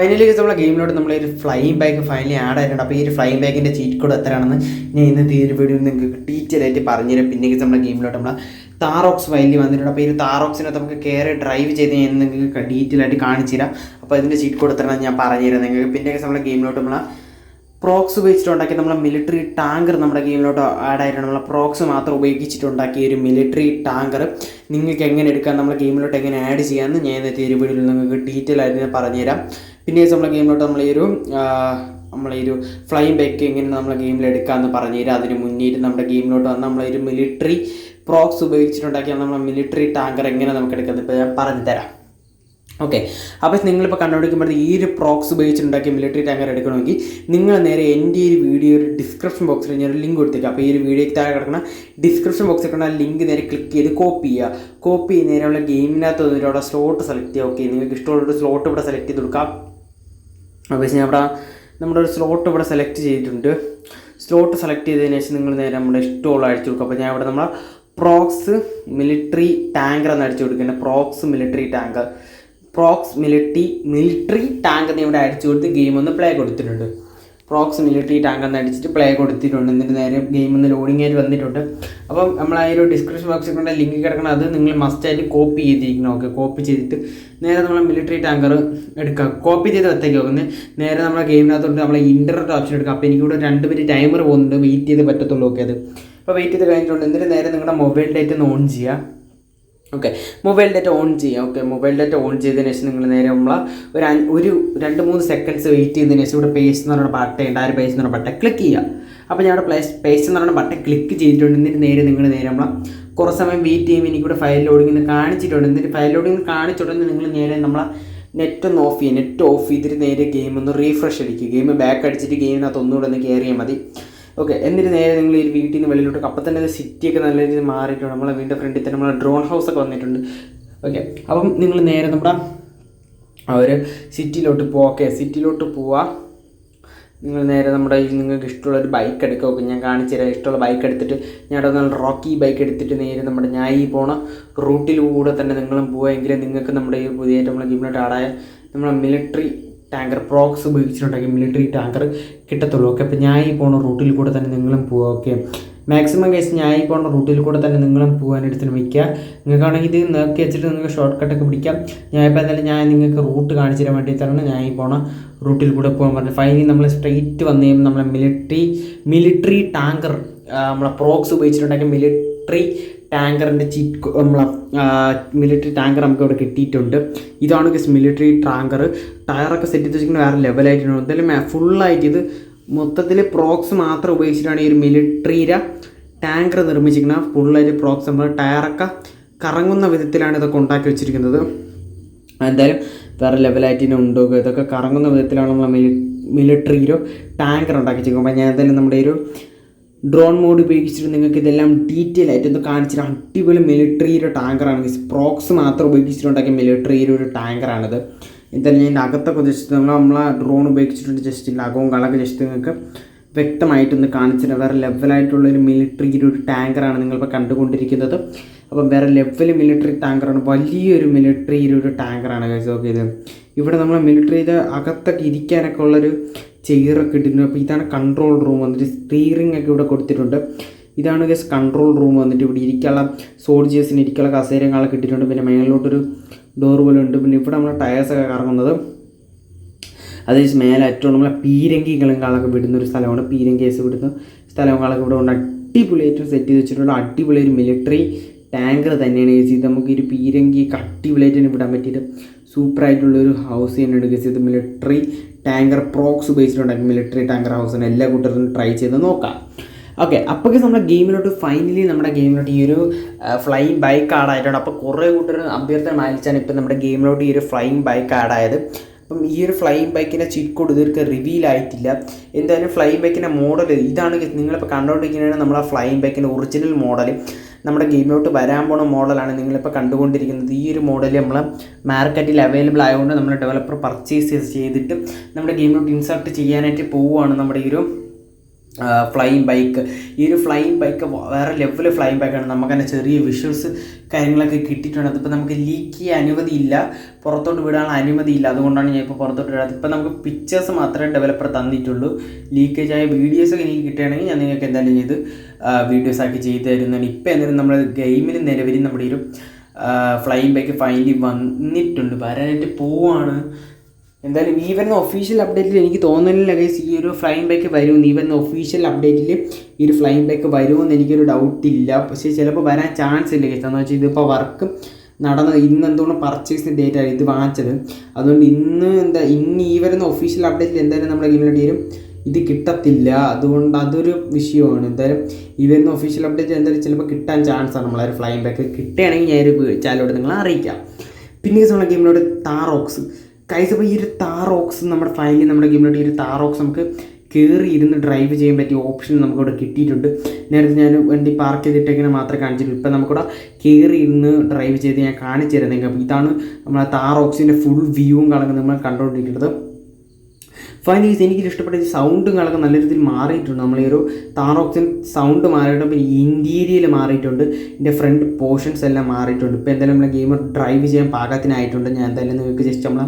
Finally നമ്മളെ ഗെയിമിലോട്ട് നമ്മൾ ഒരു ഫ്ലൈയിങ് ബാഗ് ഫൈനലി ആഡ് ആയിട്ടുണ്ട്. അപ്പോൾ ഈ ഒരു ഫ്ലൈയിങ് ബാഗിന്റെ ചീറ്റ് കോഡ് എത്രയാണെന്ന് ഞാൻ ഇന്നത്തെ ഈ ഒരു വീഡിയോ നിങ്ങൾക്ക് ഡീറ്റെയിൽ ആയിട്ട് പറഞ്ഞുതരാം. പിന്നെ നമ്മുടെ ഗെയിമിലോട്ട് നമ്മൾ താറോക്സ് ഫൈനലി വന്നിട്ടുണ്ട്. അപ്പോൾ ഈ ഒരു താറോക്സിനകത്ത് നമുക്ക് കയറി ഡ്രൈവ് ചെയ്ത് ഞാൻ നിങ്ങൾക്ക് ഡീറ്റെയിൽ ആയിട്ട് കാണിച്ചു തരാം അപ്പോൾ അതിന്റെ ചീറ്റ് കോഡ് എത്രയാണെന്ന് ഞാൻ പറഞ്ഞുതരാം നിങ്ങൾക്ക്. പിന്നെ നമ്മുടെ ഗെയിമിലോട്ട് നമ്മൾ പ്രോക്സ് ഉപയോഗിച്ചിട്ട് ഉണ്ടാക്കിയ നമ്മളെ മിലിറ്ററി ടാങ്കർ നമ്മുടെ ഗെയിമിലോട്ട് ആഡ് ആയിട്ടുണ്ട് നമ്മളെ പ്രോക്സ് മാത്രം ഉപയോഗിച്ചിട്ട് ഉണ്ടാക്കിയ ഒരു മിലിറ്ററി ടാങ്കർ നിങ്ങൾക്ക് എങ്ങനെ എടുക്കാം നമ്മുടെ ഗെയിമിലോട്ട് എങ്ങനെ ആഡ് ചെയ്യാമെന്ന് ഞാൻ ഇന്നത്തെ ഒരു വീഡിയോയിൽ നിങ്ങൾക്ക് ഡീറ്റെയിൽ ആയിട്ട് ഞാൻ പറഞ്ഞുതരാം. പിന്നെ നമ്മളെ ഗെയിമിലോട്ട് നമ്മൾ ഈ ഒരു നമ്മളെ ഒരു ഫ്ലൈം ബാക്ക് എങ്ങനെ നമ്മളെ ഗെയിമിൽ എടുക്കാമെന്ന് പറഞ്ഞുതരാം. അതിന് മുന്നേറ്റ് നമ്മുടെ ഗെയിമിലോട്ട് വന്ന് നമ്മളെ ഒരു മിലിറ്ററി പ്രോക്സ് ഉപയോഗിച്ചിട്ടുണ്ടാക്കിയ നമ്മളെ മിലിറ്ററി ടാങ്കർ എങ്ങനെ നമുക്ക് എടുക്കുന്നത് ഇപ്പോൾ ഞാൻ പറഞ്ഞു തരാം ഓക്കെ അപ്പോൾ നിങ്ങളിപ്പോൾ കണ്ടുപിടിക്കുമ്പോൾ ഈ ഒരു പ്രോക്സ് ഉപയോഗിച്ചുണ്ടാക്കിയ മിലിറ്ററി ടാങ്കർ എടുക്കണമെങ്കിൽ നിങ്ങൾ നേരെ എന്റെ ഈ ഒരു ഡിസ്ക്രിപ്ഷൻ ബോക്സിൽ ഞാൻ ഒരു ലിങ്ക് കൊടുത്തേക്കാം. അപ്പോൾ ഈ ഒരു വീഡിയോയ്ക്ക് താഴെ കിടക്കുന്ന ഡിസ്ക്രിപ്ഷൻ ബോക്സിൽ കിടക്കുന്ന ലിങ്ക് നേരെ ക്ലിക്ക് ചെയ്ത് കോപ്പി ചെയ്യുക. കോപ്പി ചെയ്ത് നേരെയുള്ള ഗെയിമിനകത്ത് വന്നിട്ട് അവിടെ സ്ലോട്ട് സെലക്ട് ചെയ്യുക. ഓക്കെ നിങ്ങൾക്ക് ഇഷ്ടമുള്ള ഒരു സ്ലോട്ട് ഇവിടെ സെലക്ട് ചെയ്ത് കൊടുക്കാം. അപ്പോൾ ഞാൻ അവിടെ നമ്മുടെ ഒരു സ്ലോട്ട് ഇവിടെ സെലക്ട് ചെയ്തിട്ടുണ്ട്. സ്ലോട്ട് സെലക്ട് ചെയ്തതിന് ശേഷം നിങ്ങൾ നേരെ നമ്മുടെ ഇഷ്ടമുള്ള അടിച്ചു കൊടുക്കും അപ്പോൾ ഞാൻ ഇവിടെ നമ്മളെ പ്രോക്സ് മിലിറ്ററി ടാങ്കർ എന്ന് അടിച്ചു കൊടുക്കുന്നത്. പ്രോക്സ് മിലിറ്ററി ടാങ്കർ പ്രോക്സ് മിലിറ്ററി മിലിറ്ററി ടാങ്ക് എന്ന് ഇവിടെ അടിച്ചു കൊടുത്ത് ഗെയിം ഒന്ന് പ്ലേ കൊടുത്തിട്ടുണ്ട്. പ്രോക്സ് മിലിറ്ററി ടാങ്ക് എന്ന് അടിച്ചിട്ട് പ്ലേ കൊടുത്തിട്ടുണ്ട്. എന്നിട്ട് നേരെ ഗെയിം ഒന്ന് ലോഡിംഗ് ആയിട്ട് വന്നിട്ടുണ്ട്. അപ്പം നമ്മൾ ആ ഒരു ഡിസ്ക്രിപ്ഷൻ ബോക്സിൽ കൊണ്ട് ലിങ്ക് കിടക്കണം അത് നിങ്ങൾ മസ്റ്റായിട്ട് കോപ്പി ചെയ്തിരിക്കണം. ഓക്കെ കോപ്പി ചെയ്തിട്ട് നേരെ നമ്മൾ മിലിറ്ററി ടാങ്കർ എടുക്കുക കോപ്പി ചെയ്ത് വെത്തേക്ക് നോക്കുന്നത് നേരെ നമ്മളെ ഗെയിമിനകത്തോട്ട് നമ്മളെ ഇന്റർനെറ്റ് ഓപ്ഷൻ എടുക്കുക അപ്പോൾ എനിക്കിവിടെ രണ്ട് മിനിറ്റ് ടൈമർ പോകുന്നുണ്ട്. വെയിറ്റ് ചെയ്ത് പറ്റത്തുള്ളൂ. ഓക്കെ അത്. അപ്പോൾ വെയിറ്റ് ചെയ്ത് കഴിഞ്ഞിട്ടുണ്ട്. എന്നിട്ട് നേരെ നിങ്ങളുടെ മൊബൈൽ ഡേറ്റ് ഒന്ന് ഓൺ ചെയ്യുക ഓക്കെ മൊബൈൽ ഡാറ്റ ഓൺ ചെയ്യുക ഓക്കെ മൊബൈൽ ഡാറ്റ ഓൺ ചെയ്തതിന് ശേഷം നിങ്ങൾ നേരെ നമ്മൾ ഒരു ഒരു രണ്ട് മൂന്ന് സെക്കൻഡ്സ് വെയിറ്റ് ചെയ്തതിന് ശേഷം ഇവിടെ പേസ്റ്റ് എന്ന് പറയുന്ന ബട്ടൺ ഉണ്ട് ആ ഒരു പേസ്റ്റ് എന്ന് പറയുന്ന ബട്ടൺ ക്ലിക്ക് ചെയ്യുക അപ്പോൾ ഞാൻ ഇവിടെ പ്ലേസ് പേസ്റ്റ് എന്ന് പറയുന്ന ബട്ടൺ ക്ലിക്ക് ചെയ്തിട്ടുണ്ട്. എന്നിട്ട് നേരെ നിങ്ങൾ നേരെ നമ്മൾ കുറച്ച് സമയം വെയിറ്റ് ചെയ്യുമ്പോൾ എനിക്കിവിടെ ഫയൽ ലോഡിങ്ങിന് കാണിച്ചിട്ടുണ്ട്. എന്നിട്ട് ഫയൽ ലോഡിങ് കാണിച്ചിട്ടുണ്ടെങ്കിൽ നിങ്ങൾ നേരെ നമ്മളെ നെറ്റ് ഒന്ന് ഓഫ് ചെയ്യുക നെറ്റ് ഓഫ് ചെയ്തിട്ട് നേരെ ഗെയിം ഒന്ന് റീഫ്രഷ് അടിക്കുക. ഗെയിം ബാക്ക് അടിച്ചിട്ട് ഗെയിമിനകത്ത് ഒന്നുകൂടെ ഒന്ന് കയറിയാൽ മതി. ഓക്കെ എന്നിട്ട് നേരെ നിങ്ങൾ ഈ വീട്ടിൽ നിന്ന് വെളിയിലോട്ട് അപ്പം തന്നെ സിറ്റിയൊക്കെ നല്ല രീതിയിൽ മാറിയിട്ടുണ്ട്. നമ്മളെ വീടിന്റെ ഫ്രണ്ടിൽ തന്നെ നമ്മളെ ഡ്രോൺ ഹൗസ് ഒക്കെ വന്നിട്ടുണ്ട്. ഓക്കെ അപ്പം നിങ്ങൾ നേരെ നമ്മുടെ ഒരു സിറ്റിയിലോട്ട് പോവാം ഓക്കെ സിറ്റിയിലോട്ട് പോവാ. നിങ്ങൾ നേരെ നമ്മുടെ നിങ്ങൾക്ക് ഇഷ്ടമുള്ള ഒരു ബൈക്ക് എടുക്കുക ഞാൻ കാണിച്ചു തരാം. ഇഷ്ടമുള്ള ബൈക്ക് എടുത്തിട്ട് ഞാൻ അവിടെ നല്ല റോക്കി ബൈക്ക് എടുത്തിട്ട് നേരെ നമ്മുടെ ഞാൻ ഈ പോണ റൂട്ടിലൂടെ തന്നെ നിങ്ങളും പോവുമെങ്കിൽ നിങ്ങൾക്ക് നമ്മുടെ ഈ പുതിയ നമ്മളെ ആടായ നമ്മളെ മിലിറ്ററി ടാങ്കർ പ്രോക്സ് ഉപയോഗിച്ചിട്ടുണ്ടെങ്കിൽ മിലിറ്ററി ടാങ്കർ കിട്ടത്തുള്ളൂ. ഓക്കെ അപ്പോൾ ഞാൻ ഈ പോണ റൂട്ടിൽ കൂടെ തന്നെ നിങ്ങളും പോവുക ഓക്കെ. മാക്സിമം കേസ് ഞാൻ ഈ പോണ റൂട്ടിൽ കൂടെ തന്നെ നിങ്ങളും പോകാനായിട്ട് ശ്രമിക്കുക നിങ്ങൾക്കാണെങ്കിൽ ഇത് നോക്കി വെച്ചിട്ട് നിങ്ങൾക്ക് ഷോർട്ട് കട്ടൊക്കെ പിടിക്കാം. ഞാൻ ഇപ്പോൾ എന്തായാലും ഞാൻ നിങ്ങൾക്ക് റൂട്ട് കാണിച്ചു തരാൻ വേണ്ടിയിട്ടാണ് ഞാൻ ഈ പോണ റൂട്ടിൽ കൂടെ പോകാൻ പറഞ്ഞത്. ഫൈനലി നമ്മൾ സ്ട്രെയിറ്റ് വന്നു കഴിയുമ്പോൾ നമ്മളെ മിലിറ്ററി മിലിറ്ററി ടാങ്കർ നമ്മളെ പ്രോക്സ് ഉപയോഗിച്ചിട്ടുണ്ടെങ്കിൽ മിലിറ്ററി ടാങ്കറിന്റെ ചീറ്റ് നമ്മളെ മിലിറ്ററി ടാങ്കർ നമുക്ക് ഇവിടെ കിട്ടിയിട്ടുണ്ട്. ഇതാണ് ഗസ് മിലിറ്ററി ടാങ്കർ. ടയറൊക്കെ സെറ്റ് ചെയ്ത് വെച്ചിരിക്കുന്നത് വേറെ ലെവലായിട്ടുണ്ട് എന്തായാലും ഫുള്ളായിട്ട് ഇത് മൊത്തത്തിൽ പ്രോക്സ് മാത്രം ഉപയോഗിച്ചിട്ടാണ് ഈ ഒരു മിലിറ്ററിയുടെ ടാങ്കർ നിർമ്മിച്ചിരിക്കുന്നത്. ഫുള്ളായിട്ട് പ്രോക്സ് നമ്മൾ ടയറൊക്കെ കറങ്ങുന്ന വിധത്തിലാണ് ഇതൊക്കെ ഉണ്ടാക്കി വെച്ചിരിക്കുന്നത്. എന്തായാലും വേറെ ലെവലായിട്ട് തന്നെ ഉണ്ടോ. ഇതൊക്കെ കറങ്ങുന്ന വിധത്തിലാണ് നമ്മൾ മിലി മിലിറ്ററിയിലോ ടാങ്കർ ഉണ്ടാക്കി വെച്ചിരിക്കുന്നത്. അപ്പോൾ ഞാൻ എന്തായാലും നമ്മുടെ ഒരു ഡ്രോൺ മോഡ് ഉപയോഗിച്ചിട്ട് നിങ്ങൾക്ക് ഇതെല്ലാം ഡീറ്റെയിൽ ആയിട്ട് ഒന്ന് കാണിച്ചിട്ട് അടിപൊളി മിലിറ്ററിയുടെ ടാങ്കറാണ് മീൻസ് പ്രോക്സ് മാത്രം ഉപയോഗിച്ചിട്ടുണ്ടാക്കിയ മിലിറ്ററിയുടെ ഒരു ടാങ്കറാണിത് എന്തായാലും ഞാൻ അകത്തൊക്കെ ജസ്റ്റ് നമ്മൾ നമ്മളെ ഡ്രോൺ ഉപയോഗിച്ചിട്ടുണ്ട്. ജസ്റ്റ് അകവും കളൊക്കെ ജസ്റ്റ് നിങ്ങൾക്ക് വ്യക്തമായിട്ടൊന്ന് കാണിച്ചിട്ട് വേറെ ലെവലായിട്ടുള്ള ഒരു മിലിറ്ററിയുടെ ഒരു ടാങ്കറാണ് നിങ്ങളിപ്പോൾ കണ്ടുകൊണ്ടിരിക്കുന്നത്. അപ്പം വേറെ ലെവൽ മിലിറ്ററി ടാങ്കറാണ് വലിയൊരു മിലിറ്ററിയുടെ ഒരു ടാങ്കറാണ് ഓക്കെ ഇത്. ഇവിടെ നമ്മൾ മിലിറ്ററിയുടെ അകത്തൊക്കെ ഇരിക്കാനൊക്കെ ഉള്ളൊരു ചെയറൊക്കെ ഇട്ടിട്ടുണ്ട്. അപ്പോൾ ഇതാണ് കൺട്രോൾ റൂം വന്നിട്ട് സ്റ്റിയറിംഗ് ഒക്കെ ഇവിടെ കൊടുത്തിട്ടുണ്ട്. ഇതാണ് ഗസ് കൺട്രോൾ റൂം വന്നിട്ട് ഇവിടെ ഇരിക്കാനുള്ള സോൾജേഴ്സിന് ഇരിക്കാനുള്ള കസേരങ്ങളൊക്കെ ഇട്ടിട്ടുണ്ട്. പിന്നെ മേളിലോട്ടൊരു ഡോർ പോലെ ഉണ്ട്. പിന്നെ ഇവിടെ നമ്മൾ ടയേഴ്സൊക്കെ കറങ്ങുന്നത്. അത് മേലെ ഏറ്റവും നമ്മളെ പീരങ്കികളും കാളൊക്കെ വിടുന്ന ഒരു സ്ഥലമാണ്. പീരങ്കീസ് വിടുന്ന സ്ഥലവും കാളൊക്കെ ഇവിടെ ഉണ്ട്. അടിപൊളിയായിട്ട് സെറ്റ് ചെയ്ത് വെച്ചിട്ടുണ്ട്. അടിപൊളി ഒരു മിലിറ്ററി ടാങ്കർ തന്നെയാണ് ഗസ് ഇത് നമുക്ക് ഒരു പീരങ്കി അടിപൊളിയായിട്ട് തന്നെ വിടാൻ പറ്റിയിട്ട് സൂപ്പറായിട്ടുള്ളൊരു ഹൗസ് തന്നെയാണ് ഗസ് ഇത് മിലിറ്ററി ടാങ്കർ പ്രോക്സ് ഉപയോഗിച്ചിട്ടുണ്ട് മിലിറ്ററി ടാങ്കർ ഹൗസിന് എല്ലാ കൂട്ടരും ട്രൈ ചെയ്ത് നോക്കാം. ഓക്കെ അപ്പോഴേക്കും നമ്മുടെ ഗെയിമിലോട്ട് ഫൈനലി നമ്മുടെ ഗെയിമിലോട്ട് ഈ ഒരു ഫ്ലൈയിങ് ബൈക്ക് ആഡ് ആയിട്ടുണ്ട് അപ്പോൾ കുറേ കൂട്ടർ അഭ്യർത്ഥന മാനിച്ചാണ് ഇപ്പോൾ നമ്മുടെ ഗെയിമിലോട്ട് ഈ ഒരു ഫ്ലൈയിങ് ബൈക്ക് ആഡ് ആയത്. അപ്പം ഈ ഒരു ഫ്ലൈയിങ് ബൈക്കിന്റെ ചീറ്റ് കോഡ് ഇതുവരെ റിവീൽ ആയിട്ടില്ല. എന്തായാലും ഫ്ലൈയിങ് ബൈക്കിന്റെ മോഡൽ ഇതാണ്. നിങ്ങളിപ്പോൾ കണ്ടുകൊണ്ടിരിക്കുന്നതാണ് നമ്മളെ ഫ്ലൈയിങ് ബൈക്കിന്റെ ഒറിജിനൽ മോഡൽ നമ്മുടെ ഗെയിമിലോട്ട് വരാൻ പോണ മോഡലാണ് നിങ്ങളിപ്പോൾ കണ്ടുകൊണ്ടിരിക്കുന്നത്. ഈ ഒരു മോഡൽ നമ്മൾ മാർക്കറ്റിൽ അവൈലബിൾ ആയതുകൊണ്ട് നമ്മൾ ഡെവലപ്പർ പർച്ചേസ് ചെയ്തിട്ട് നമ്മുടെ ഗെയിമിലോട്ട് ഇൻസർട്ട് ചെയ്യാനായിട്ട് പോവുകയാണ് നമ്മുടെ ഈ ഒരു ഫ്ലൈയിങ് ബൈക്ക് ഈ ഒരു ഫ്ലൈയിങ് ബൈക്ക് വേറെ ലെവൽ ഫ്ലൈയിങ് ബൈക്കാണ് നമുക്ക് തന്നെ ചെറിയ വിഷ്വൽസ് കാര്യങ്ങളൊക്കെ കിട്ടിയിട്ടുണ്ട്. അതിപ്പോൾ നമുക്ക് ലീക്ക് ചെയ്യാൻ അനുമതിയില്ല പുറത്തോട്ട് വിടാനുള്ള അനുമതിയില്ല അതുകൊണ്ടാണ് ഞാൻ ഇപ്പോൾ പുറത്തോട്ട് വിടാത്തത്. ഇപ്പോൾ നമുക്ക് പിക്ചേഴ്സ് മാത്രമേ ഡെവലപ്പർ തന്നിട്ടുള്ളൂ. ലീക്കേജ് ആയ വീഡിയോസ് ഒക്കെ എനിക്ക് കിട്ടുകയാണെങ്കിൽ ഞാൻ നിങ്ങൾക്ക് എന്തായാലും ചെയ്ത് വീഡിയോസ് ആക്കി ചെയ്ത് തരുന്നതാണ്. ഇപ്പോൾ എന്തായാലും നമ്മൾ ഗെയിമിൽ നിലവിൽ നമ്മുടെ ഒരു ഫ്ലൈയിങ് ബൈക്ക് ഫൈനലി വന്നിട്ടുണ്ട്. വരാനായിട്ട് പോവാണ്. എന്തായാലും ഈ വരുന്ന ഒഫീഷ്യൽ അപ്ഡേറ്റിൽ എനിക്ക് തോന്നുന്നില്ല ഗൈസ് ഈ ഒരു ഫ്ലൈയിങ് ബാക്ക് വരുമെന്ന്. ഈ വരുന്ന ഒഫീഷ്യൽ അപ്ഡേറ്റിൽ ഈ ഒരു ഫ്ലൈയിങ് ബാക്ക് വരുമെന്ന് എനിക്കൊരു ഡൗട്ട് ഇല്ല. പക്ഷേ ചിലപ്പോൾ വരാൻ ചാൻസ് ഇല്ല ഗൈസ് എന്താണെന്ന് വെച്ചാൽ ഇതിപ്പോൾ വർക്ക് നടന്ന ഇന്ന് എന്തുകൊണ്ട് പർച്ചേസിന്റെ ഡേറ്റ് ആണ് ഇത് വാങ്ങിച്ചത്? അതുകൊണ്ട് ഇന്ന് എന്താ ഇന്ന് ഈ വരുന്ന ഒഫീഷ്യൽ അപ്ഡേറ്റിൽ എന്തായാലും നമ്മുടെ ഗെയിമിൽ വരും ഇത് കിട്ടത്തില്ല. അതുകൊണ്ട് അതൊരു വിഷയമാണ്. എന്തായാലും ഈ വരുന്ന ഒഫീഷ്യൽ അപ്ഡേറ്റ് എന്തായാലും ചിലപ്പോൾ കിട്ടാൻ ചാൻസ് ആണ്. നമ്മളൊരു ഫ്ലൈയിങ് ബാക്ക് കിട്ടുകയാണെങ്കിൽ ഞാനൊരു ചാനലോട് നിങ്ങളെ അറിയിക്കാം. പിന്നെ നമ്മുടെ ഗെയിമിലോട്ട് താറോക്സ് കൈസ് ഈ ഒരു താറോക്സ് നമ്മുടെ ഫൈനലി നമ്മുടെ ഗെയിമിലോട്ട് ഈ ഒരു താറോക്സ് നമുക്ക് കയറി ഇരുന്ന് ഡ്രൈവ് ചെയ്യാൻ പറ്റിയ ഓപ്ഷൻ നമുക്കിവിടെ കിട്ടിയിട്ടുണ്ട്. നേരത്തെ ഞാൻ വണ്ടി പാർക്ക് ചെയ്തിട്ടേക്കിനെ മാത്രമേ കാണിച്ചിട്ടുള്ളൂ. ഇപ്പം നമുക്കിവിടെ കയറി ഇരുന്ന് ഡ്രൈവ് ചെയ്ത് ഞാൻ കാണിച്ചു തരുന്നെങ്കിൽ അപ്പോൾ ഇതാണ് നമ്മളെ താറോക്സിന്റെ ഫുൾ വ്യൂവും കളങ്ങ് നമ്മൾ കണ്ടുകൊണ്ടിരിക്കുന്നത്. ഫൈനലീസ് എനിക്ക് ഇഷ്ടപ്പെട്ട ഈ സൗണ്ടും കളൊക്കെ നല്ല രീതിയിൽ മാറിയിട്ടുണ്ട്. നമ്മൾ ഈ ഒരു താറോക്സിൻ സൗണ്ട് മാറിയിട്ടുണ്ട്. പിന്നെ ഇന്റീരിയൽ മാറിയിട്ടുണ്ട്. എന്റെ ഫ്രണ്ട് പോർഷൻസ് എല്ലാം മാറിയിട്ടുണ്ട്. ഇപ്പോൾ എന്തായാലും നമ്മളെ ഗെയിമർ ഡ്രൈവ് ചെയ്യാൻ പാകത്തിനായിട്ടുണ്ട്. ഞാൻ എന്തായാലും നിങ്ങൾക്ക് ജസ്റ്റ് നമ്മളെ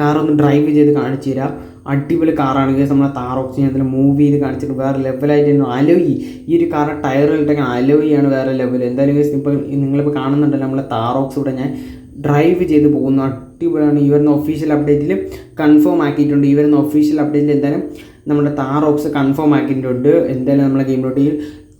കാറൊന്ന് ഡ്രൈവ് ചെയ്ത് കാണിച്ചു തരാം. അടിപൊളി കാറാണെങ്കിൽ നമ്മളെ താറോക്സിൻ എന്തെങ്കിലും മൂവ് ചെയ്ത് കാണിച്ചിട്ട് വേറെ ലെവലായിട്ട് അലോയി. ഈ ഒരു കാറിന്റെ ടയറിലിട്ടൊക്കെ അലോയിയാണ് വേറെ ലെവൽ എന്തായാലും ഇപ്പോൾ നിങ്ങളിപ്പോൾ കാണുന്നുണ്ടല്ലോ നമ്മളെ താറോക്സ് ഇവിടെ ഞാൻ ഡ്രൈവ് ചെയ്ത് പോകുന്നു. അടിപൊളിയാണ് ഈ വരുന്ന ഒഫീഷ്യൽ അപ്ഡേറ്റിൽ കൺഫേം ആക്കിയിട്ടുണ്ട്. ഈ വരുന്ന ഒഫീഷ്യൽ അപ്ഡേറ്റിൽ എന്തായാലും നമ്മുടെ താറോക്സ് കൺഫേം ആക്കിയിട്ടുണ്ട്. എന്തായാലും നമ്മുടെ ഗെയിമിലോട്ട് ഈ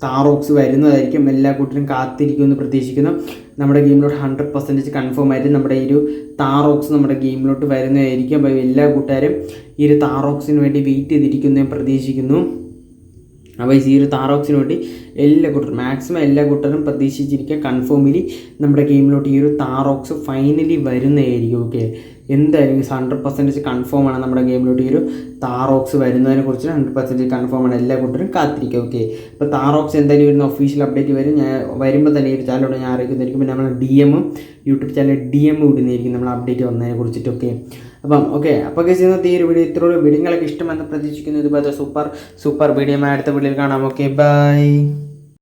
താറോക്സ് വരുന്നതായിരിക്കും. എല്ലാ കൂട്ടരും കാത്തിരിക്കുമെന്ന് പ്രതീക്ഷിക്കുന്നു. നമ്മുടെ ഗെയിമിലോട്ട് ഹൺഡ്രഡ് പെർസെന്റേജ് കൺഫേം ആയിട്ട് നമ്മുടെ ഈ ഒരു താറോക്സ് നമ്മുടെ ഗെയിമിലോട്ട് വരുന്നതായിരിക്കും. അപ്പോൾ എല്ലാ കൂട്ടുകാരും ഈ ഒരു താറോക്സിന് വേണ്ടി വെയിറ്റ് ചെയ്തിരിക്കുന്നു ഞാൻ പ്രതീക്ഷിക്കുന്നു. അപ്പോൾ ഈ ഒരു താറോക്സിന് വേണ്ടി എല്ലാ കൂട്ടരും മാക്സിമം എല്ലാ കൂട്ടരും പ്രതീക്ഷിച്ചിരിക്കുക. കൺഫേമിലി നമ്മുടെ ഗെയിമിലോട്ട് ഈ ഒരു താറോക്സ് ഫൈനലി വരുന്നതായിരിക്കും ഓക്കെ എന്തായാലും ഹൺഡ്രഡ് പെർസെന്റേജ് കൺഫേം ആണ് നമ്മുടെ ഗെയിമിലോട്ട് ഈ ഒരു താറോക്സ് വരുന്നതിനെ കുറിച്ച് ഹൺഡ്രഡ് പെർസെന്റേജ് കൺഫേം ആണ് എല്ലാ കൂട്ടരും കാത്തിരിക്കുക ഓക്കെ ഇപ്പോൾ താറോക്സ് എന്തായാലും വരുന്ന ഒഫീഷ്യൽ അപ്ഡേറ്റ് വരും. ഞാൻ വരുമ്പോൾ തന്നെ ഈ ഒരു ചാനലോട് ഞാൻ അറിയിക്കുന്നതായിരിക്കും പിന്നെ നമ്മൾ ഡി എമ്മും യൂട്യൂബ് ചാനൽ ഡി എം വിടുന്നതായിരിക്കും നമ്മൾ അപ്ഡേറ്റ് വന്നതിനെ കുറിച്ചിട്ടൊക്കെ അപ്പം ഓക്കെ അപ്പോൾ കേസ് ഇന്നത്തെ ഈ ഒരു വീഡിയോ ഇത്രയുള്ള വീഡിയോകളൊക്കെ ഇഷ്ടമെന്ന് പ്രതീക്ഷിക്കുന്നു. ഇതുപോലത്തെ സൂപ്പർ സൂപ്പർ വീഡിയോ അടുത്ത വീഡിയോയിൽ കാണാം ഓക്കെ ബൈ